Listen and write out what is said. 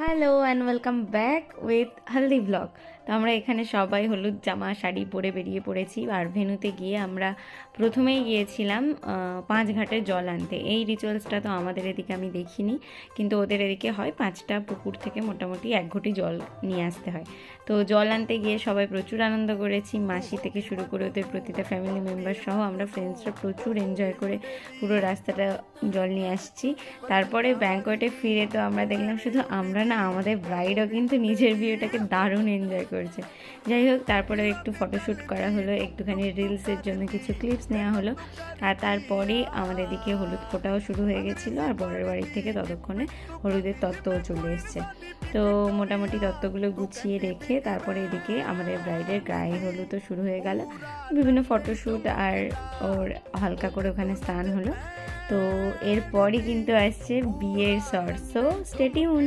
Hello and welcome back with Haldi blog তো আমরা এখানে সবাই হলুদ জামা, শাড়ি পরে বেরিয়ে পড়েছি আর ভেনুতে গিয়ে আমরা প্রথমেই গিয়েছিলাম পাঁচ ঘাটে জল আনতে। এই রিচুয়ালসটা তো আমাদের এদিকে আমি দেখিনি, কিন্তু ওদের এদিকে হয় পাঁচটা পুকুর থেকে মোটামুটি এক ঘটি জল নিয়ে আসতে হয়। তো জল আনতে গিয়ে সবাই প্রচুর আনন্দ করেছি। মাসি থেকে শুরু করে ওদের প্রতিটা ফ্যামিলি মেম্বার সহ আমরা ফ্রেন্ডসরা প্রচুর এনজয় করে পুরো রাস্তাটা জল নিয়ে আসছি। তারপরে ব্যাঙ্কোয়েটে ফিরে তো আমরা দেখলাম শুধু আমরা না, আমাদের ব্রাইডও কিন্তু নিজের বিয়েটাকে দারুণ এনজয় করছে। যাই হোক, তারপরে একটু ফটোশ্যুট করা হলো, একটুখানি রিলসের জন্য কিছু ক্লিপস নেওয়া হলো। আর তারপরেই আমাদের দিকে হলুদ ফোটাও শুরু হয়ে গেছিল, আর বরের বাড়ির থেকে ততক্ষণে হলুদের তত্ত্বও চলে এসছে। তো মোটামুটি তত্ত্বগুলো গুছিয়ে রেখে তারপরে এদিকে আমাদের ব্রাইডের গায়ে হলুদও শুরু হয়ে গেল। বিভিন্ন ফটোশ্যুট আর ওর হালকা করে ওখানে স্নান হলো। তো এরপরই কিন্তু আসছে বিয়ের শর্ট সো স্টেটিউন